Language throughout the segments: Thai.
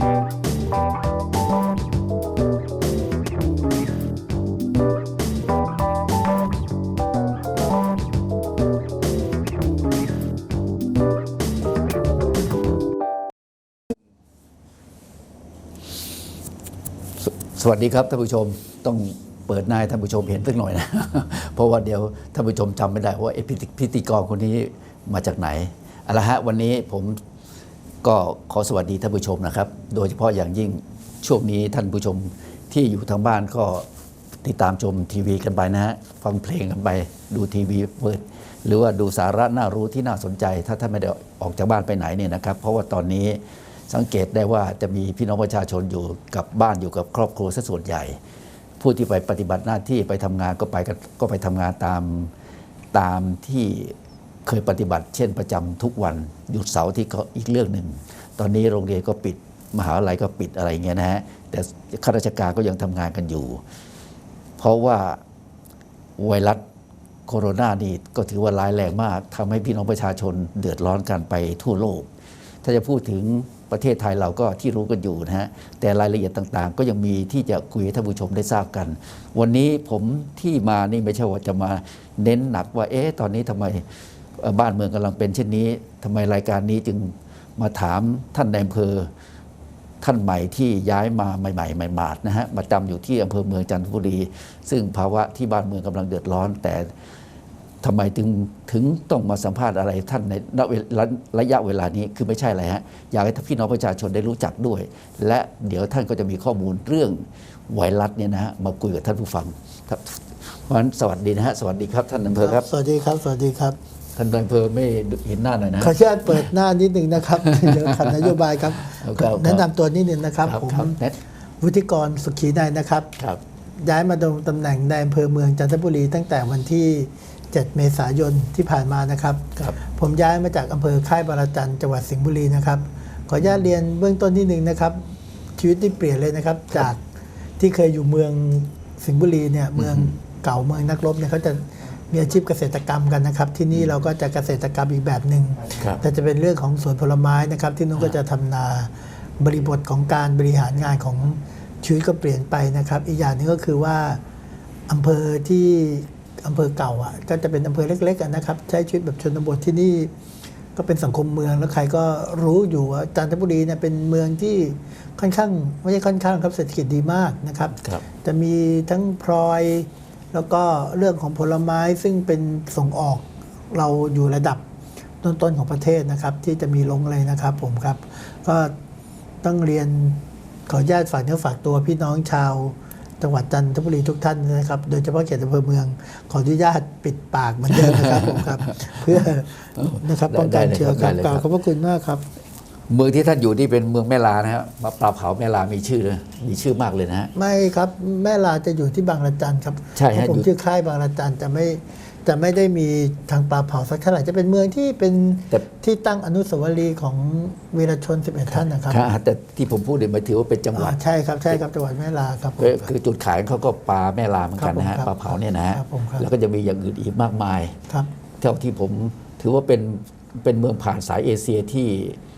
สวัสดีครับท่านผู้ชมต้องเปิดหน้าท่านผู้ชมเห็นสักหน่อยนะ เพราะว่าเดี๋ยวท่านผู้ชมจำไม่ได้ว่าไอ้พิธีพิธีกรคนนี้มาจากไหนเอาละฮะวันนี้ผม ก็ขอสวัสดีท่านผู้ชมนะครับ โดยเฉพาะอย่างยิ่งช่วงนี้ท่านผู้ชมที่อยู่ทางบ้านก็ติดตามชมทีวีกันไปนะฮะฟังเพลงกันไปดูทีวีเปิด หรือว่าดูสาระน่ารู้ที่น่าสนใจ ถ้าท่านไม่ได้ออกจากบ้านไปไหนเนี่ยนะครับ เพราะว่าตอนนี้สังเกตได้ว่าจะมีพี่น้องประชาชนอยู่กับบ้านอยู่กับครอบครัวซะส่วนใหญ่ ผู้ที่ไปปฏิบัติหน้าที่ไปทำงานก็ไปก็ไปทำงานตามตามที่ เคยปฏิบัติ เช่นประจำทุกวันหยุดเสาร์ที่ก็อีกเรื่องหนึ่ง ตอนนี้โรงเรียนก็ปิด มหาวิทยาลัยก็ปิดอะไรเงี้ยนะฮะแต่ข้าราชการก็ยังทำงานกันอยู่ เพราะว่าไวรัสโคโรนานี่ก็ถือว่าร้ายแรงมากทำให้พี่น้องประชาชนเดือดร้อนกันไปทั่วโลก ถ้าจะพูดถึงประเทศไทยเราก็ที่รู้กันอยู่นะฮะ แต่รายละเอียดต่างๆ ก็ยังมีที่จะคุยให้ท่านผู้ชมได้ทราบกัน วันนี้ผมที่มานี่ไม่ใช่ว่าจะมาเน้นหนักว่า เอ๊ะ ตอนนี้ทำไม บ้านเมืองกำลังเป็นเช่นนี้ทำไมรายการนี้จึงมาถามท่านในอำเภอท่านใหม่ที่ย้ายมาใหม่ๆใหม่มาดนะฮะมาจำอยู่ที่อำเภอเมืองจันทบุรี ซึ่งภาวะที่บ้านเมืองกำลังเดือดร้อน แต่ทำไมถึงถึงต้องมาสัมภาษณ์อะไรท่านในณเวลาระยะเวลานี้คือไม่ใช่อะไรฮะอยากให้พี่น้องประชาชนได้รู้จักด้วย และเดี๋ยวท่านก็จะมีข้อมูลเรื่องไวรัสเนี่ยนะฮะมาคุยกับท่านผู้ฟังครับเพราะฉะนั้นสวัสดีนะฮะสวัสดีครับท่านอำเภอครับ สวัสดีครับสวัสดีครับ ท่านอำเภอไม่เห็นหน้าหน่อยนะขออนุญาตเปิดหน้านิดหนึ่งนะครับเดี๋ยวขัดนโยบายครับครับครับแนะนำตัวนิดหนึ่งนะครับผมครับแนทวุฒิกรสุขีนายนะครับครับย้ายมาดำรงตำแหน่งในอำเภอเมืองจันทบุรีตั้งแต่วันที่ 7 เมษายนที่ผ่านมานะครับครับผมย้ายมาจากอำเภอค่ายบารจันทร์จังหวัดสิงห์บุรีนะครับ ขออนุญาตเรียนเบื้องต้นที่หนึ่งนะครับ ชีวิตที่เปลี่ยนเลยนะครับ จากที่เคยอยู่เมืองสิงห์บุรีเนี่ยเมืองเก่าเมืองนักรบเนี่ยเขาจะ มีอาชีพเกษตรกรรมกันนะครับ ที่นี่เราก็จะเกษตรกรรมอีกแบบหนึ่งครับแต่จะเป็นเรื่องของสวนผลไม้นะครับ ที่นู้นก็จะทำนาบริบทของการบริหารงานของชีวิตก็เปลี่ยนไปนะครับ อีกอย่างหนึงก็คือว่าอำเภอที่อำเภอเก่าอะก็จะเป็นอำเภอเล็กๆอะนะครับ ใช้ชีวิตแบบชนบทที่นี่ ก็เป็นสังคมเมืองแล้วใครก็รู้อยู่ว่าจันทบุรีเนี่ยเป็นเมืองที่ค่อนข้างไม่ใช่ค่อนข้างครับเศรษฐกิจดีมากนะครับครับจะมีทั้งพลอย แล้วก็เรื่องของผลไม้ซึ่งเป็นส่งออกเราอยู่ระดับต้นๆของประเทศนะครับ ที่จะมีลงเลยนะครับผมครับ ก็ต้องเรียนขออนุญาตฝากเนื้อฝากตัวพี่น้องชาว จังหวัดจันทบุรีทุกท่านนะครับ โดยเฉพาะเขตอำเภอเมือง ขออนุญาตปิดปากเหมือนเดิมนะครับผมครับ เพื่อนะครับป้องกันเชื้อครับได้เลยกครับล่าวขอบพระคุณมากครับ เมืองที่ท่านอยู่นี่เป็นเมืองแม่ลานะฮะมาปลาเผาแม่ลามีชื่อเลยมีชื่อมากเลยนะฮะ ไม่ครับแม่ลาจะอยู่ที่บางระจันครับใช่ฮะเพราะผมอยู่ชื่อค่ายบางระจันจะไม่จะไม่ได้มีทางปลาเผาสักเท่าไหร่จะเป็นเมืองที่เป็นแต่ ที่ตั้งอนุสาวรีย์ของวีรชน 11 ท่านนะครับครับแต่ที่ผมพูดเนี่ยหมายถือว่าเป็นจังหวัดอ่าใช่ครับใช่ครับจังหวัดแม่ลาครับผมก็คือจุดขายเขาก็ปลาแม่ลาเหมือนกันนะฮะครับผมปลาเผาเนี่ยนะฮะครับผมครับ แล้วก็จะมีอย่างอื่นอีกมากมาย ครับ เท่าที่ผมถือว่าเป็นเป็นเมืองผ่านสายเอเชียที่เอ่อ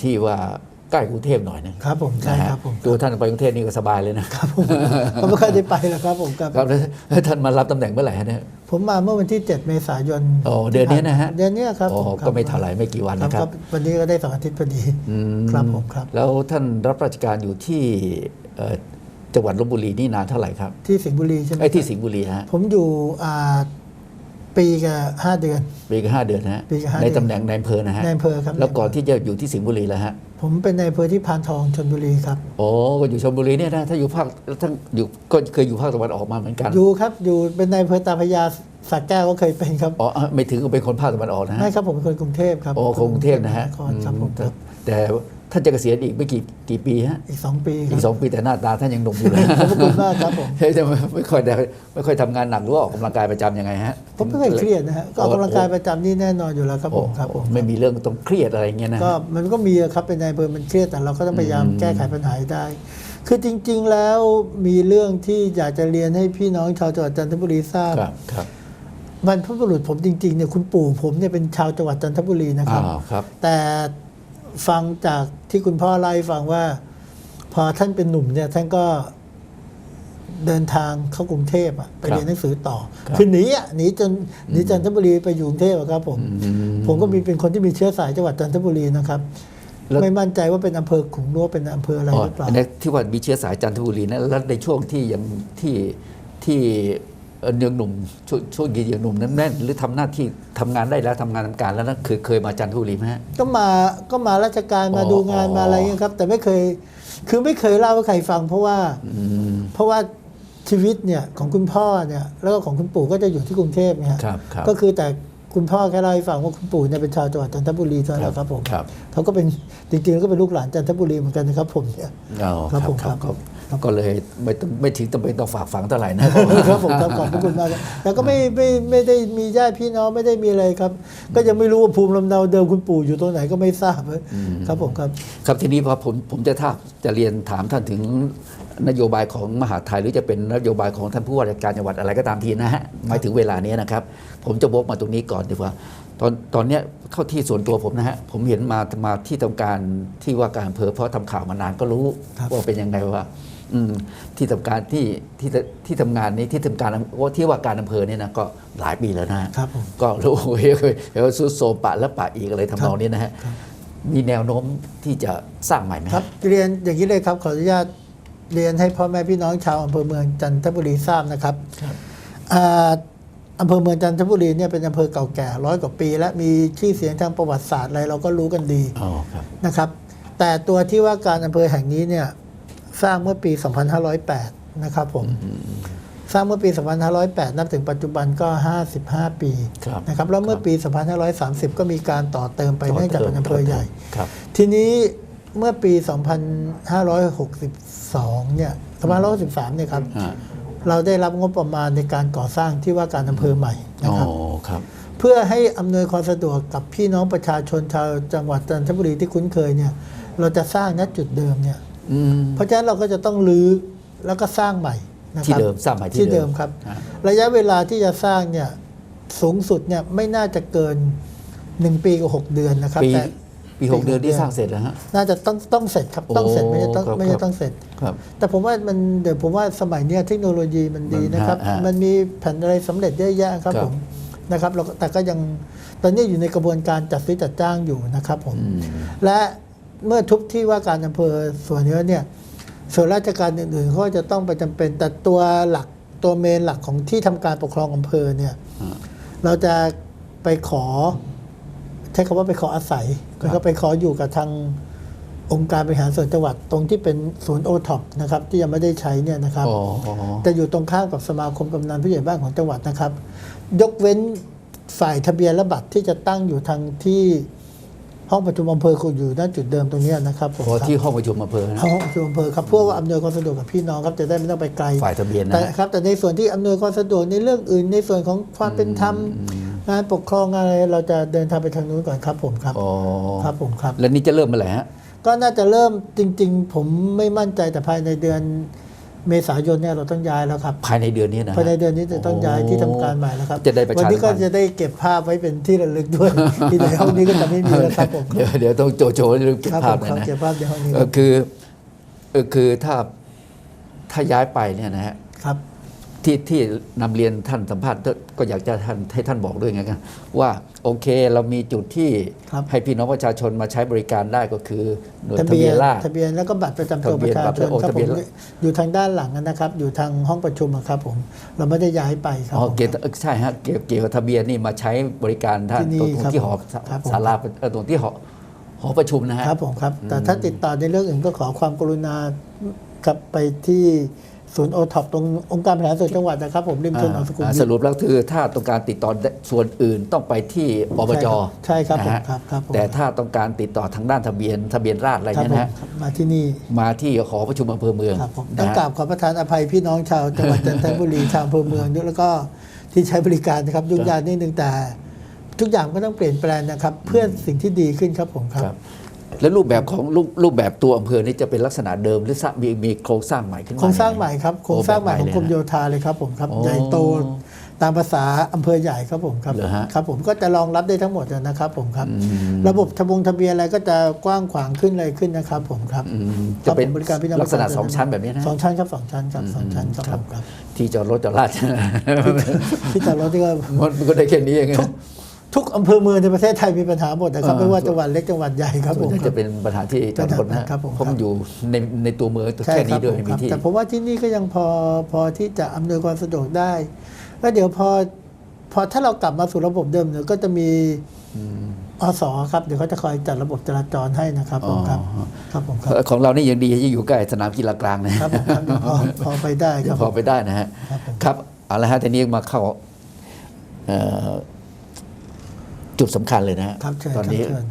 ที่ว่าใกล้กรุงเทพหน่อยนะครับผมใช่นะฮะครับผมตัวท่านไปกรุงเทพนี่ก็สบายเลยนะครับผมผมไม่ค่อยได้ไปหรอกครับผมครับครับแล้วแล้วท่านมารับตำแหน่งเมื่อไหร่ฮะเนี่ยผมมาเมื่อวันที่ 7 เมษายนโอ้เดือนนี้นะฮะเดือนเนี้ยครับอ๋อผมครับก็ไม่เท่าไหร่ไม่กี่วันครับนะครับก็วันนี้ก็ได้สองอาทิตย์พอดีอืมครับผมครับ แล้วท่านรับราชการอยู่ที่เอ่อจังหวัดลบบุรีนี่นานเท่าไหร่ครับที่สิงห์บุรีใช่ไหมไอ้ที่สิงห์บุรีฮะผมอยู่อ่า ปีกับห้าเดือน ปีกับห้าเดือนนะฮะปีกับห้าในเดือน ตำแหน่งในอำเภอนะฮะในอำเภอครับแล้วก่อนที่จะอยู่ที่สิงห์บุรีแล้วฮะผมเป็นในอำเภอที่พานทองชนบุรีครับ โอ้ก็อยู่ชลบุรีเนี่ยนะถ้าอยู่ภาคท่านอยู่ก็เคยอยู่ภาคตะวันออกมาเหมือนกันอยู่ครับอยู่เป็นในอำเภอตาพระยาสักแก้วก็เคยเป็นครับอ๋อไม่ถึงกับเป็นคนภาคตะวันออกนะฮะ ไม่ครับผมเป็นคนกรุงเทพครับโอ้คนกรุงเทพนะฮะครครับผมครับแต่ ท่านจะเกษียณอีกไม่กี่กี่ปีฮะอีกสองปีคอีรักบสองปีแต่หน้าตาท่านยังหนุ่มอยู่เลยขอบพระคุณมากครับผมใช่แต่ไม่ไม่ค่อยได้ไม่ค่อยทำงานหนักหรือว่าออกกำลังกายประจำยังไงฮะผมไม่เคยเครียดนะฮะก็ออกกำลังกายประจำนี่แน่นอนอยู่แล้วครับโอ้ผมครับผมไม่มีเรื่องต้องเครียดอะไรเงี้ยนะก็มันก็มีอะครับเป็นในอำเภอมันเครียดแต่เราก็ต้องพยายามอืมแก้ไขปัญหาให้ได้ คือจริง ๆแล้วมีเรื่องที่อยากจะเรียนให้พี่น้องชาวจังหวัดจันทบุรีทราบครับครับบรรพบุรุษผมจริงๆเนี่ยคุณปู่ผมเนี่ยเป็นชาวจังหวัดจันทบุรีนะครับอ้าวครับแต่ ฟังจากที่คุณพ่อเล่าให้ฟังว่า พอท่านเป็นหนุ่มเนี่ยท่านก็เดินทางเข้ากรุงเทพอะไปครับเรียนหนังสือต่อครับคือหนีอะหนีจนหนีจันทบุรีไปอยู่กรุงเทพอะครับผมอืมผมก็มีเป็นคนที่มีเชื้อสายจังหวัดจันทบุรีนะครับแล้วไม่มั่นใจว่าเป็นอำเภอขุงรั้วเป็นอำเภออะไรอ๋อหรือเปล่าอันนี้ที่ว่ามีเชื้อสายจันทบุรีนะแล้วในช่วงที่ยังที่ที่เอ่อ ยังหนุ่มช่วงช่วงยังหนุ่มนั้นแน่นหรือทำหน้าที่ทำงานได้แล้วทำงานทำการแล้วนะคือเคยมาจันทบุรีไหมฮะก็มาก็มาราชการมาอ๋อดูงานอ๋อมาอะไรเงี้ยครับ แต่ไม่เคยคือไม่เคยเล่าให้ใครฟัง เพราะว่าอืมเพราะว่าชีวิตเนี่ยของคุณพ่อเนี่ยแล้วก็ของคุณปู่ก็จะอยู่ที่กรุงเทพเนี่ยครับครับก็คือแต่คุณพ่อแค่เล่าให้ฟังว่าคุณปู่เนี่ยเป็นชาวจังหวัดจันทบุรีเท่านั้นแหละครับผมครับเขาก็เป็นจริงๆแล้วก็เป็นลูกหลานจันทบุรีเหมือนกันนะครับผมเนี่ยอ๋อครับผมครับ ครับก็ก็เลยไม่ต้องไม่ถึงต้องไปต้องฝากฝังเท่าไหร่นะครับผมครับขอบพระคุณมากครับแต่ก็ไม่ไม่ไม่ได้มีญาติพี่น้องไม่ได้มีอะไรครับ ก็ยังไม่รู้ว่าภูมิลำเนาเดิมคุณปู่อยู่ตรงไหนก็ไม่ทราบครับผมครับ ครับทีนี้พอผมผมจะท้าจะเรียนถามท่านถึงนโยบายของมหาดไทยหรือจะเป็นนโยบายของท่านผู้ว่าราชการจังหวัดอะไรก็ตามทีนะฮะหมายถึงเวลานี้นะครับ ผมจะบอกมาตรงนี้ก่อนดีกว่า ตอนตอนเนี้ยเข้าที่ส่วนตัวผมนะฮะผมเห็นมามาที่ทำการที่ว่าการอำเภอเพราะทำข่าวมานานก็รู้ครับว่าเป็นยังไงว่าอืม ที่ทำการที่ที่ที่ทำงานนี้ที่ทำการว่าที่ว่าการอำเภอเนี่ยนะก็หลายปีแล้วนะฮะครับผมก็รู้เฮ้ยเฮ้ยเฮ้ยสุดโซมปะและปะอีกอะไรทำนองนี้นะฮะครับมีแนวโน้มที่จะสร้างใหม่ไหมครับ เรียนอย่างนี้เลยครับขออนุญาตเรียนให้พ่อแม่พี่น้องชาวอำเภอเมืองจันทบุรีทราบนะครับครับอ่าอำเภอเมืองจันทบุรีเนี่ยเป็นอำเภอเก่าแก่ร้อยกว่าปี และมีชื่อเสียงทางประวัติศาสตร์อะไรเราก็รู้กันดีอ๋อครับนะครับ แต่ตัวที่ว่าการอำเภอแห่งนี้เนี่ย สร้างเมื่อปี 2508 นะครับผม สร้างเมื่อปี 2508 นับถึงปัจจุบันก็ 55 ปีครับนะครับ แล้วเมื่อปี 2530 ก็มีการต่อเติมไปเนื่องจากเป็นอำเภอใหญ่ครับทีนี้เมื่อปี 2562 เนี่ย2563 เนี่ยครับอ่าเราได้รับงบประมาณในการก่อสร้างที่ว่าการอำเภอใหม่นะอ๋อครับครับเพื่อให้อำนวยความสะดวกกับพี่น้องประชาชนชาวจังหวัดจันทบุรีที่คุ้นเคยเนี่ย เราจะสร้างณจุดเดิมเนี่ยอืม เพราะฉะนั้นเราก็จะต้องรื้อแล้วก็สร้างใหม่นะครับที่เดิมสร้างใหม่ที่ที่เดิเดิมมครับอ่าระยะเวลาที่จะสร้างเนี่ยสูงสุดเนี่ยไม่น่าจะเกินหนึ่งปีกับหกเดือนนะครับปีแต่ปีหกเดือนที่สร้างเสร็จแล้วฮะน่าจะต้องต้องเสร็จครับต้องเสร็จโอ้ไม่ใช่ต้องครับไม่ใช่ครับต้องเสร็จครับแต่ผมว่ามันเดี๋ยวผมว่าสมัยเนี้ยเทคโนโลยีมันดีมันนะครับฮะฮะมันมีแผ่นอะไรสำเร็จเยอะแยะครับครับผมนะครับเราก็แต่ก็ยังตอนนี้อยู่ในกระบวนการจัดซื้อจัดจ้างอยู่นะครับผมอืมและ เมื่อทุกที่ว่าการอำเภอส่วนเนื้อเนี่ยส่วนราชการอื่นๆเขาก็จะต้องไปจำเป็นแต่ตัวหลักตัวเมนหลักของที่ทำการปกครองอำเภอเนี่ยอ่าเราจะไปขอ ใช้คำว่าไปขออาศัยครับแล้วก็ไปขออยู่กับทางองค์การบริหารส่วนจังหวัดตรงที่เป็นศูนย์โอท็อปนะครับ ที่ยังไม่ได้ใช้เนี่ยนะครับอ๋อจะอยู่ตรงข้ามกับสมาคมกำนันผู้ใหญ่บ้านของจังหวัดนะครับ ยกเว้นฝ่ายทะเบียนและบัตรที่จะตั้งอยู่ทางที่ ห้องประชุมอำเภอคุณอยู่ด้านจุดเดิมตรงเนี้ยนะครับผมพอครับที่ห้องประชุมอำเภอนะห้องประชุมอำเภอครับเพื่อว่าอำนวยความสะดวกกับพี่น้องครับจะได้ไม่ต้องไปไกลฝ่ายทะเบียนนะแต่ฮะครับแต่ในส่วนที่อำนวยความสะดวกในเรื่องอื่น ในส่วนของความเป็นธรรมงานปกครองอะไรเราจะเดินทางไปทางนู้นก่อนครับผมครับอ๋อครับผมครับ แล้วนี่จะเริ่มเมื่อไหร่ฮะก็น่าจะเริ่มจริง ๆ ผมไม่มั่นใจแต่ภายในเดือน เมษายนเนี่ยเราต้องย้ายแล้วครับภายในเดือนนี้นะฮะภายในเดือนนี้จะต้องย้ายที่ทำการใหม่แล้วครับจะได้ประชาวันนี้ก็สัมพันธ์จะได้เก็บภาพไว้เป็นที่ระลึกด้วย ที่ในห้องนี้ก็จะไม่มีแล้วครับผมเดี๋ยวเดี๋ยวต้องโจโจลืมเก็บครับภาผพมหน่คอรับยนะเก็บภาพในห้องนี้เอครัอบคือเออคือถ้าถ้าย้ายไปเนี่ยนะฮะครับที่ที่นำเรียนท่านสัมภาษณ์ก็อยากจะท่านให้ท่านบอกด้วยไงกันว่า โอเค เรามีจุดที่ครับให้พี่น้องประชาชนมาใช้บริการได้ก็คือหน่วยทะทะเบีเบียยนนราษฎทะเบียนแล้วก็บัตรประจำตัวทะปเบียนระชาบัตรชนโอ้ครับทะผเบียมนอยู่ทางด้านหลังนะครับ อยู่ทางห้องประชุมอะครับผม เราไม่ได้ย้ายไปครับอ๋อผมเกี่ยวเออใช่ฮะเกี่ยวเกี่ยวกับทะเบียนนี่มาใช้บริการท่านที่นี่ตรงครับที่หอครับผมศาลาเออตรงที่หอหอประชุมนะฮะครับผมครับแต่ถ้าติดต่อในเรื่องอื่นก็ขอความกรุณาครับไปที่ ศูนย์โอท็อปตรงองค์การบริหารส่วนจังหวัดนะครับผมริมถนนสุขุมอ่าวิสทรุปแล้วคือถ้าต้องการติดต่อส่วนอื่นต้องไปที่อบจใช่ครับนะฮะผมครับครับผมแต่ถ้าต้องการติดต่อทางด้านทะเบียนทะเบียนราษฎร์อะไรครับเนี่ยผมนะฮะครับมาที่นี่มาที่หอประชุมอำเภอเมืองครับผมนะต้องฮะกราบขอประทานอภัยพี่น้องชาวจังหวัดจันทบุรีชาวอำเภอเมืองด้วยแล้วก็ที่ใช้บริการนะครับยุ่งยากนิดนึงแต่ ทุกอย่างก็ต้องเปลี่ยนแปลงนะครับ เพื่อสิ่งที่ดีขึ้นครับผมครับครับ แล้วรูปแบบของรูปรูปแบบตัวอำเภอนี่จะเป็นลักษณะเดิมหรือสร้างมีมีโครงสร้างใหม่ขึ้นมา โครงสร้างใหม่ครับโครงสร้างใหม่ของกรมโยโธาเลยครับผมครับโอ้ใหญ่โตตตามภาษาอำเภอใหญ่ครับผมครับเหรอฮะครับผมก็จะรองรับได้ทั้งหมดนะครับผมครับอืมระบบทะบงทะเบียนอะไรก็จะกว้างขวางขึ้นเลยขึ้นนะครับผมครับอืมจะเป็นครับผมบริการพี่น้องลักษณะสองชั้นแบบนี้นะสองชั้นครับสองชั้นครับสองชั้นครับผมครับที่จอดรถจอดลาดที่จอดรถที่ก็มันก็ได้แค่นี้เองทุก อำเภอเมืองในประเทศไทยมีปัญหาหมดนะครับเออไม่ว่าจังหวัดเล็กจังหวัดใหญ่ครับส่ผวนมใหญ่ครัจะบเป็นปัญหาที่จอดรถนะครับผมเพราะมันอยู่ในในตัวเมืองตัวใช่แค่คนี้รับด้วยผมไม่คมีรับที่แต่ผมว่าที่นี่ก็ยังพอพอที่จะอำนวยความสะดวกได้ แล้วเดี๋ยวพอพอถ้าเรากลับมาสู่ระบบเดิมเนี่ยก็จะมีอสครับเดี๋ยวเขาจะคอยจัดระบบจราจรให้นะครับผมครับอ๋อครับผมครับของเรานี่ยังดีที่อยู่ใกล้สนามกีฬากลางนะครับผมครับพอพอไปได้ครับพอไปได้นะฮะครับผมครับเอาละฮะทีนี้มาเข้าเอ่อ จุดสำคัญเลยนะฮะครับเชิญตอนครับนี้เชิญ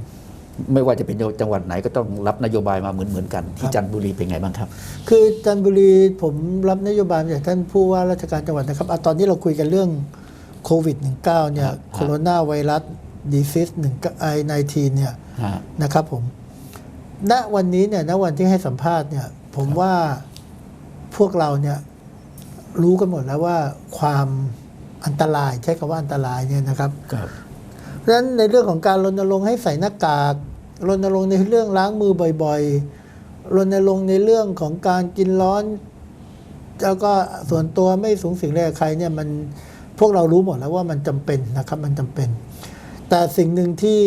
ไม่ว่าจะเป็นจังหวัดไหนก็ต้องรับนโยบายมาเหมือนเหมือนๆกัน ที่ครับจันทบุรีเป็นไงบ้างครับ คือจันทบุรีผมรับนโยบายมาจากท่านผู้ว่าราชการจังหวัดนะครับอะตอนนี้เราคุยกันเรื่องโควิด -19 เนี่ยครับโคโรนาไวรัสดีซิส1ไอ19เนี่ยฮะนะครับผม ณวันนี้เนี่ยณวันที่ให้สัมภาษณ์เนี่ยผมว่าพวกเราเนี่ยรู้กันหมดแล้วว่าความอันตรายใช้คำว่าอันตรายเนี่ยนะครับครับ เพราะฉะนั้นในเรื่องของการรณรงค์ให้ใส่หน้ากากรณรงค์ในเรื่องล้างมือบ่อยๆรณรงค์ในเรื่องของการกินร้อน แล้วก็ส่วนตัวไม่สูงสิงเลยกับใครเนี่ยมันพวกเรารู้หมดแล้วว่ามันจำเป็นนะครับมันจำเป็น แต่สิ่งหนึ่งที่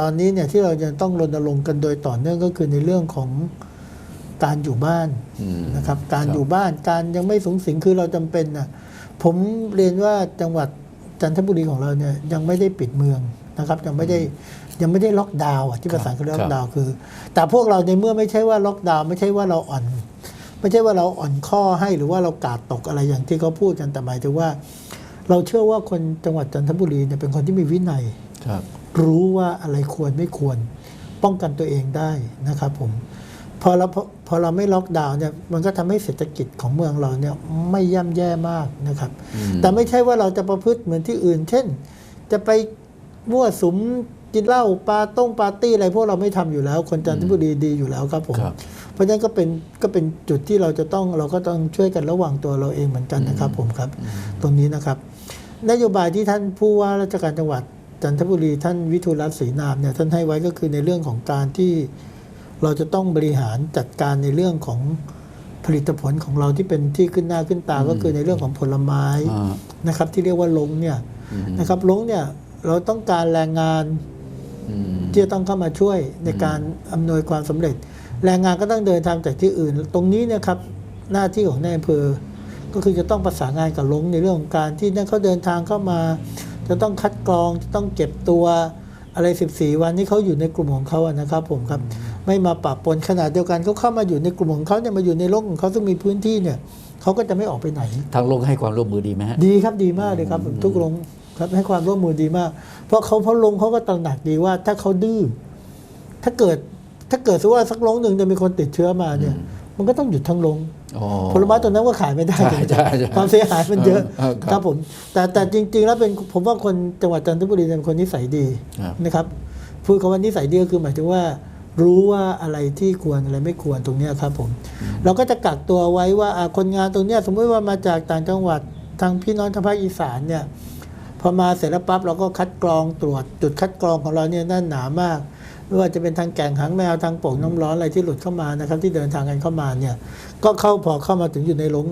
ตอนนี้เนี่ยที่เราจะต้องรณรงค์กันโดยต่อเนื่องก็คือในเรื่องของการอยู่บ้านอืมนะครับ การครับอยู่บ้านการยังไม่สูงสิงคือเราจำเป็นนะผมเรียนว่าจังหวัดจันทบุรีของเราเนี่ยยังไม่ได้ปิดเมือง นะครับยังไม่ได้ยังไม่ได้ล็อกดาวน์อะที่ภาษาเขาเรียกล็อกดาวน์คือ แต่พวกเราในเมื่อไม่ใช่ว่าล็อกดาวน์ไม่ใช่ว่าเราอ่อน ไม่ใช่ว่าเราอ่อนข้อให้หรือว่าเรากาดตกอะไรอย่างที่เขาพูดกันแต่หมายถึงว่า เราเชื่อว่าคนจังหวัดจันทบุรีเนี่ยเป็นคนที่มีวินัยครับ รู้ว่าอะไรควรไม่ควร ป้องกันตัวเองได้นะครับผมพอเราพอพอเราไม่ล็อกดาวน์เนี่ยมันก็ทำให้เศรษฐกิจของเมืองเราเนี่ยไม่ย่ำแย่มากนะครับอืมแต่ไม่ใช่ว่าเราจะประพฤติเหมือนที่อื่น เช่น จะไป มั่วสุมกินเหล้าปาต้งปาร์ตี้อะไรพวกเราไม่ทำอยู่แล้ว คนจันทบุรีดีอยู่แล้วครับผมครับเพราะฉะนั้นก็เป็นก็เป็นจุดที่เราจะต้องเราก็ต้องช่วยกันระหว่างตัวเราเองเหมือนกันนะครับผมครับ ตรงนี้นะครับ นโยบายที่ท่านผู้ว่าราชการจังหวัดจันทบุรีท่านวิทูลรัตน์ศรีนามเนี่ยท่านให้ไว้ก็คือในเรื่องของการที่เราจะต้องบริหารจัดการในเรื่องของผลิตผลของเราที่เป็นที่ขึ้นหน้าขึ้นตาก็คือในเรื่องของผลไม้อ่านะครับ ที่เรียกว่าลงเนี่ยอืมนะครับลงเนี่ย เราต้องการแรงงานอืมที่จะต้องเข้ามาช่วยในการอำนวยความสำเร็จ แรงงานก็ต้องเดินทางจากที่อื่น ตรงนี้เนะครับหน้าที่ของนายอำเภอ ก็คือจะต้องประสานงานกับลงในเรื่องของการที่นั่นเขาเดินทางเข้ามา จะต้องคัดกรองจะต้องเก็บตัวอะไร 14 วันที่เขาอยู่ในกลุ่มของเขาอะนะครับ ผมครับไม่มาปะปนขนาดเดียวกันเขาเข้ามาอยู่ในกลุ่มของเขาเนี่ยมาอยู่ในโลกของเขาซึ่งมีพื้นที่เนี่ยเขาก็จะไม่ออกไปไหน ทางโลกให้ความร่วมมือดีไหมฮะดีครับดีมากเลยครับทุกโรง ครับให้ความร่วมมือดีมาก เพราะเขาเพราะลงเขาก็ตระหนักดีว่า ถ้าเขาดื้อถ้าเกิดถ้าเกิดสมมุติว่าสักลงหนึ่งจะมีคนติดเชื้อมาเนี่ย มันก็ต้องหยุดทั้งลงอ๋อผลไม้ตัวนั้นก็ขายไม่ได้ใช่ใช่ใช่ความเสียหายมันเยอะเออครับครับผม แต่แต่จริง ๆ แล้วเป็นผมว่าคนจังหวัดจันทบุรีเป็นคนนิสัยดีครับนะครับพูดคำว่านิสัยดีก็คือหมายถึงว่า รู้ว่าอะไรที่ควรอะไรไม่ควรตรงเนี้ยครับผม เราก็จะกักตัวไว้ว่าอ่าคนงานตรงเนี้ยสมมติว่ามาจากต่างจังหวัดทางพี่น้องทางภาคอีสานเนี่ย พอมาเสร็จแล้วปั๊บเราก็คัดกรองตรวจจุดคัดกรองของเราเนี่ยแน่นหนามากไม่ว่าจะเป็นทางแก่งหางแมวทางโป่งน้ำร้อนอะไรที่หลุดเข้ามานะครับ ที่เดินทางกันเข้ามาเนี่ยก็เข้าพอเข้ามาถึงอยู่ในหลง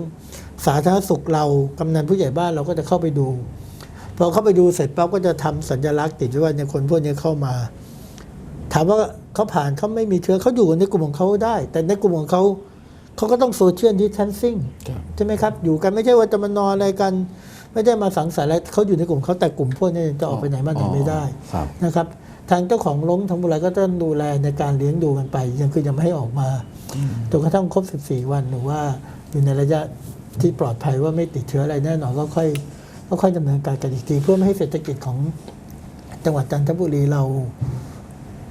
สาธารณสุขเรากำนันผู้ใหญ่บ้านเราก็จะเข้าไปดูพอเข้าไปดูเสร็จปั๊บก็จะทำสัญลักษณ์ติดไว้ว่าเนี่ยคนพวกนี้เข้ามา ถามว่าเขาผ่านเขาไม่มีเชื้อเขาอยู่ในกลุ่มของเขาได้ แต่ในกลุ่มของเขาเขาก็ต้องโซเชียลดิสทันซิ่งครับใช่ไหมครับ อยู่กันไม่ใช่ว่าจะมานอนอะไรกัน ไม่ได้มาสังสรรค์อะไรเขาอยู่ในกลุ่มเขาแต่กลุ่มพวกนี้จะออกไปไหนมาไหนไม่ได้ครับนะครับทางเจ้าของล้งทางบุรีก็ต้องดูแลในการเลี้ยงดูกันไป ยังคือยังไม่ให้ออกมาจนกระทั่งครบ 14 วันหรือว่าอยู่ในระยะที่ปลอดภัยว่าไม่ติดเชื้ออะไรแน่นอนก็ค่อยก็ค่อยดำเนินการกันอีกทีเพื่อไม่ให้เศรษฐกิจของจังหวัดจันทบุรีเรา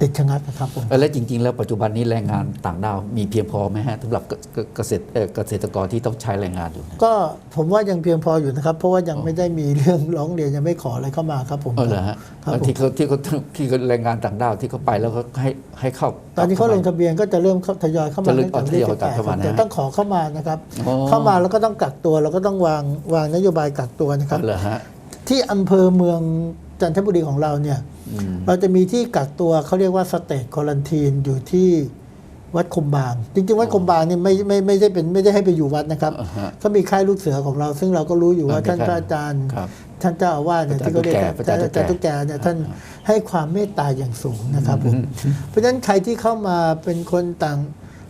ติดชะงักนะครับผมเออแล้วจริง ๆ แล้วปัจจุบันนี้แรงงานต่างด้าวมีเพียงพอไหมฮะสำหรับเกเกเกษตรเอ่อเกษตรกรที่ต้องใช้แรงงานอยู่เนี่ยก็ผมว่ายังเพียงพออยู่นะครับ เพราะว่ายังไม่ได้มีเรื่องร้องเรียนยังไม่ขออะไรเข้ามาครับผมเออเหรอฮะครับผมที่เขาที่เขาที่เขาแรงงานต่างด้าวที่เขาไปแล้วเขาให้ให้เข้า ตอนนี้เขาลงทะเบียนก็จะเริ่มเข้าทยอยเข้ามาจะเริ่มตั้งแต่ทยอยวันที่กลับเข้ามานะแต่ต้องขอเข้ามานะครับอ๋อเข้ามาแล้วก็ต้องกักตัวเราก็ต้องวางวางนโยบายกักตัวนะครับเหรอฮะที่อำเภอเมือง จันทบุรีของเราเนี่ยอืมเราจะมีที่กักตัวเขาเรียกว่าสเตทควอลันทีนอยู่ที่วัดคมบาง จริงๆ วัดคมบางนี่ไม่ไม่ไม่ได้เป็นไม่ได้ให้ไปอยู่วัดนะครับอ่าฮะเขามีค่ายลูกเสือของเรา ซึ่งเราก็รู้อยู่ว่าอ่ามีท่านค่ายพระอาจารย์ครับท่านเจ้าอาวาสเนี่ยพระที่เขาเรียกพระอาจารย์อาจารย์ตุ๊กแกเนี่ยท่านให้ความเมตตาอย่างสูงนะครับผมเพราะฉะนั้นใครที่เข้ามาเป็นคนต่าง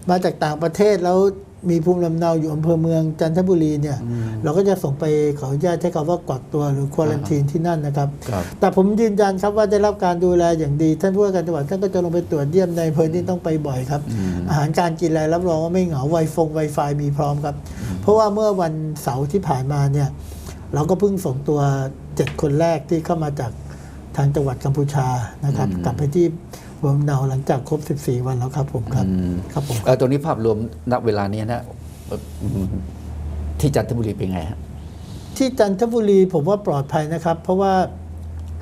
มาจากต่างประเทศแล้วมีภูมิลำเนาอยู่อำเภอเมืองจันทบุรีเนี่ย เราก็จะส่งไปขออนุญาตใช้คำว่ากักตัวหรือควอลันทีนที่นั่นนะครับครับแต่ผมยืนยันครับว่าได้รับการดูแลอย่างดี ท่านผู้ว่าการจังหวัดท่านก็จะลงไปตรวจเยี่ยมในอำเภอที่ต้องไปบ่อยครับ อาหารการกินอะไรรับรองว่าไม่เหงาไวฟงไวไฟมีพร้อมครับ เพราะว่าเมื่อวันเสาร์ที่ผ่านมาเนี่ยเราก็เพิ่งส่งตัวเจ็ดคนแรกที่เข้ามาจากทางจังหวัดกัมพูชานะครับกลับไปที่ รวมเนาหลังจากครบ 14 วันแล้วครับผมครับอืมครับผมเอ่อตรงนี้ภาพรวมณเวลานี้นะเอ่ออืมที่จันทบุรีเป็นไงฮะที่จันทบุรีผมว่าปลอดภัยนะครับ เพราะว่า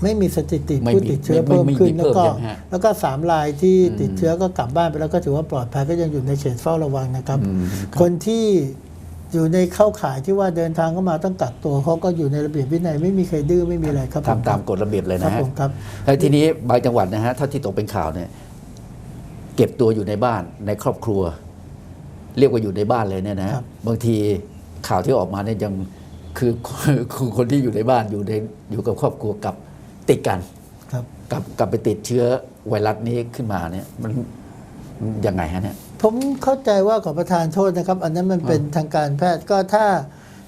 ไม่มีสถิติไม่มีผู้ติดเชื้อไม่เพิ่มไม่ขึ้นมีแล้วก็เพิ่มใช่ไหมฮะแล้วก็สามรายที่ติดเชื้อก็กลับบ้านไปแล้วก็ถือว่าปลอดภัยก็ยังอยู่ในเขตเฝ้าระวังนะครับอืมคนที่ อยู่ในเข้าข่ายที่ว่าเดินทางเข้ามาต้องกักตัวเขาก็อยู่ในระเบียบวินัยไม่มีใครดื้อไม่มีอะไรครับผทำตามกฎระเบียบเลยครันะบฮะผมครับแล้วทีนี้บางจังหวัดนะฮะเท่าที่ตกเป็นข่าวเนี่ยเก็บตัวอยู่ในบ้านในครอบครัว เรียกว่าอยู่ในบ้านเลยเนี่ยนะฮะครับบางทีข่าวที่ออกมาเนี่ยยังคือคือคนที่อยู่ในบ้านอยู่ในอยู่กับครอบครัวกับติดกันครับกับกับไปติดเชื้อไวรัสนี้ขึ้นมาเนี่ยมันมันยังไงฮะเนี่ย ผมเข้าใจว่าขอประทานโทษนะครับ อันนั้นมันเป็นทางการแพทย์ก็ถ้า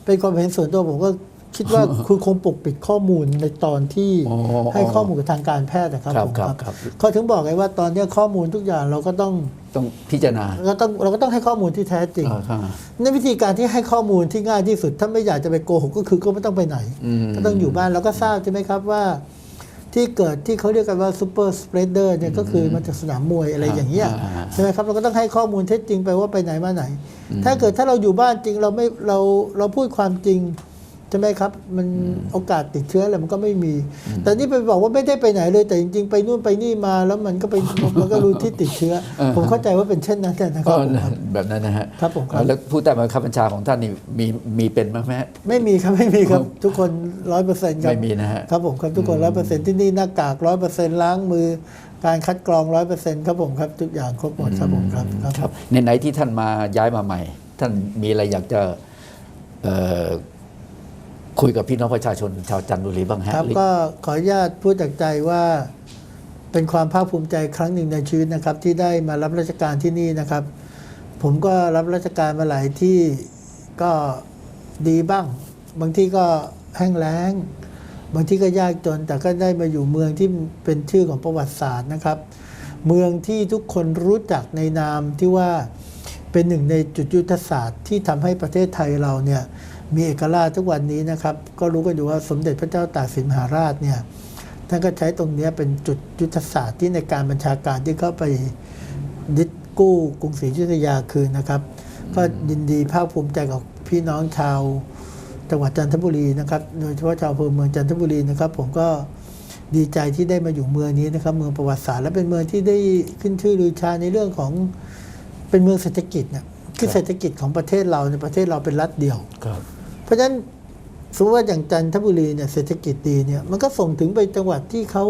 เป็นความเห็นส่วนตัวผมก็คิดว่าคุณคงปกปิดข้อมูลในตอนที่อ๋อให้ข้อมูลกับทางการแพทย์นะครับครับผมครับครับเขาถึงบอกไงว่าตอนเนี้ยข้อมูลทุกอย่างเราก็ต้องต้องพิจารณาเราต้องเราก็ต้องให้ข้อมูลที่แท้จริงอ่าครับในวิธีการที่ให้ข้อมูลที่ง่ายที่สุด ถ้าไม่อยากจะไปโกหกก็คือก็ไม่ต้องไปไหนอืมก็ต้องอยู่บ้านเราก็ทราบใช่ไหมครับว่า ที่เกิดที่เขาเรียกกันว่าซูเปอร์สเปรดเดอร์เนี่ยก็คือมาจากสนามมวยอะไรอย่างเงี้ยอ่าใช่ไหมครับเราก็ต้องให้ข้อมูลเท็จจริงไปว่าไปไหนมาไหน ถ้าเกิดถ้าเราอยู่บ้านจริงเราไม่เราเราพูดความจริงใช่ไหมครับ มันโอกาสติดเชื้ออะไรมันก็ไม่มี แต่นี่ไปบอกว่าไม่ได้ไปไหนเลย แต่จริงๆ ไปนู่นไปนี่มาแล้วมันก็ไปมันก็รู้ที่ติดเชื้อ ผมเข้าใจว่าเป็นเช่นนั้นนะคก็รับผมครับแบบนั้นนะฮะครับผมครับแล้วผู้ใต้บังคับบัญชาของท่านนี่มีมีเป็นบ้างไหมฮะไม่มีครับไม่มีครับทุกคนร้อยเปอร์เซ็นต์ครับไม่มีนะฮะครับผมครับทุกคนร้อยเปอร์เซ็นต์ที่นี่หน้ากากร้อยเปอร์เซ็นต์ล้างมือการคัดกรองร้อยเปอร์เซ็นต์ครับผมครับทุกอย่างครบหมดครับผมครับครับครับในไหนๆที่ท่านมาย้ายมาใหม่ ท่านมีอะไรอยากจะเอ่อ คุยกับพี่น้องประชาชนชาวจันทบุรีบ้างฮะครับก็ขออนุญาตพูดจากใจว่าเป็นความภาคภูมิใจครั้งหนึ่งในชีวิตนะครับ ที่ได้มารับราชการที่นี่นะครับ ผมก็รับราชการมาหลายที่ก็ดีบ้าง บางที่ก็แห้งแล้ง บางที่ก็ยากจน แต่ก็ได้มาอยู่เมืองที่เป็นชื่อของประวัติศาสตร์นะครับ เมืองที่ทุกคนรู้จักในนามที่ว่าเป็นหนึ่งในจุดยุทธศาสตร์ที่ทำให้ประเทศไทยเราเนี่ย มีเอกราชทุกวันนี้นะครับ ก็รู้กันอยู่ว่าสมเด็จพระเจ้าตากสินมหาราชเนี่ยท่านก็ใช้ตรงนี้เป็นจุดยุทธศาสตร์ที่ในการบัญชาการที่เข้าไปยึดกู้กรุงศรีอยุธยาคืนนะครับ ก็ยินดีภาคภูมิใจกับพี่น้องชาวจังหวัดจันทบุรีนะครับโดยเฉพาะชาวอำเภอเมืองจันทบุรีนะครับ ผมก็ดีใจที่ได้มาอยู่เมืองนี้นะครับ เมืองประวัติศาสตร์และเป็นเมืองที่ได้ขึ้นชื่อลือชาในเรื่องของเป็นเมืองเศรษฐกิจเนี่ยคือเศรษฐกิจของประเทศเราในประเทศเราเป็นรัฐเดียวครับ เพราะฉะนั้นสมมติว่าอย่างจันทบุรีเนี่ยเศรษฐกิจดีเนี่ยมันก็ส่งถึงไปจังหวัดที่เขา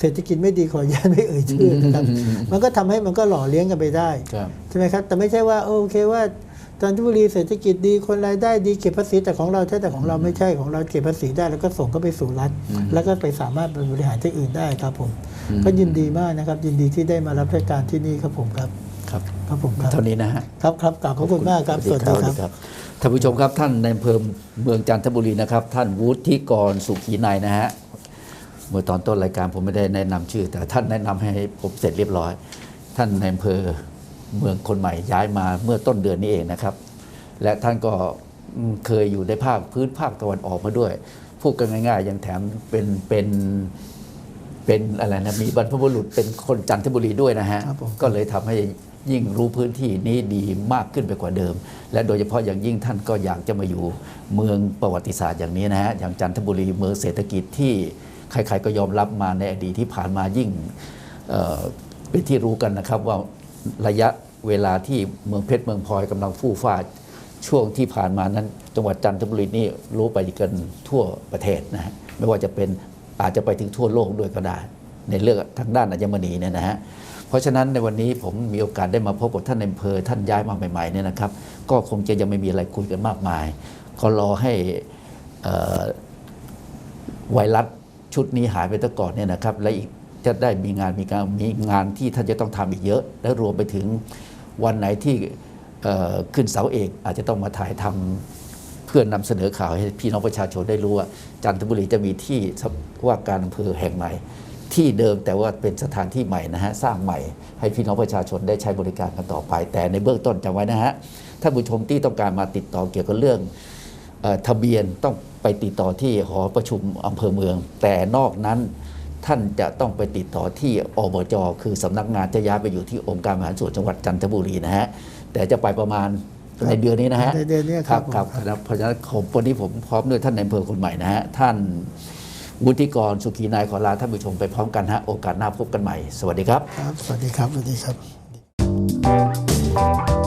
เศรษฐกิจไม่ดีขออนุญาตไม่เอ่ยชื่อนะครับ มันก็ทำให้มันก็หล่อเลี้ยงกันไปได้ครับใช่ไหมครับ แต่ไม่ใช่ว่าโอเคว่าจันทบุรีเศรษฐกิจดีคนรายได้ดีเก็บภาษีแต่ของเราใช่แต่ของเราไม่ใช่ของเราเก็บภาษีได้ แล้วก็ส่งเข้าไปสู่รัฐ แล้วก็ไปสามารถไปบริหารที่อื่นได้ครับผม ก็ยินดีมากนะครับ ยินดีที่ได้มารับราชการที่นี่ครับผมครับ ครับครับผมครับเท่านี้นะฮะครับครับกราบขอบคุณมากครับสวัสดีครับครับ ท่านผู้ชมครับท่านในอำเภอเมืองจันทบุรีนะครับ ท่านวุฒิกรสุขีนายนะฮะเมื่อตอนต้นรายการผมไม่ได้แนะนำชื่อ แต่ท่านแนะนำให้ผมเสร็จเรียบร้อย ท่านในอำเภอเมืองคนใหม่ย้ายมาเมื่อต้นเดือนนี้เองนะครับ และท่านก็อืมเคยอยู่ในภาคพื้นภาคตะวันออกมาด้วยพูดกันง่ายๆยังแถมเป็นเป็นเป็นอะไรนะมีบรรพบุรุษเป็นคนจันทบุรีด้วยนะฮะครับผมก็เลยทำให้ ยิ่งรู้พื้นที่นี้ดีมากขึ้นไปกว่าเดิม และโดยเฉพาะอย่างยิ่งท่านก็อยากจะมาอยู่เมืองประวัติศาสตร์อย่างนี้นะฮะอย่างจันทบุรีเมืองเศรษฐกิจที่ใครๆก็ยอมรับมาในอดีตที่ผ่านมายิ่งเเป็นที่รู้กันนะครับว่าระยะเวลาที่เมืองเพชรเมืองพลอยกำลังฟู่ฟ้าช่วงที่ผ่านมานั้น จังหวัดจันทบุรีนี่รู้ไปกันทั่วประเทศนะฮะไม่ว่าจะเป็นอาจจะไปถึงทั่วโลกด้วยก็ได้ ในเรื่องทางด้านอัญมณีเนี่ยนะฮะ เพราะฉะนั้นในวันนี้ผมมีโอกาสได้มาพบกับท่านอำเภอท่านย้ายมาใหม่ๆเนี่ยนะครับ ก็คงจะยังไม่มีอะไรคุยกันมากมาย ก็รอให้ไวรัสชุดนี้หายไปซะก่อนเนี่ยนะครับ และอีกจะได้มีงานมีการมีงานที่ท่านจะต้องทำอีกเยอะ และรวมไปถึงวันไหนที่ขึ้นเสาเอกอาจจะต้องมาถ่ายทำเพื่อนำเสนอข่าวให้พี่น้องประชาชนได้รู้ว่าจันทบุรีจะมีที่ว่าการอำเภอแห่งใหม่ ที่เดิมแต่ว่าเป็นสถานที่ใหม่นะฮะสร้างใหม่ให้พี่น้องประชาชนได้ใช้บริการกันต่อไป แต่ในเบื้องต้นจำไว้นะฮะท่านผู้ชมที่ต้องการมาติดต่อเกี่ยวกับเรื่องเอ่อทะเบียนต้องไปติดต่อที่หอประชุมอำเภอเมือง แต่นอกนั้นท่านจะต้องไปติดต่อที่อบจคือสำนักงานจะย้ายไปอยู่ที่องค์การบริหารส่วนจังหวัดจันทบุรีนะฮะแต่จะไปประมาณครับในเดือนนี้นะฮะในเดือนนี้ครับครับผมครับเพราะฉะนั้นผมวันนี้ผมพร้อมด้วยท่านในอำเภอคนใหม่นะฮะท่าน วุฒิกรสุขีนายขอลาท่านผู้ชมไปพร้อมกันฮะโอกาสหน้าพบกันใหม่ สวัสดีครับ ครับ สวัสดีครับ สวัสดีครับ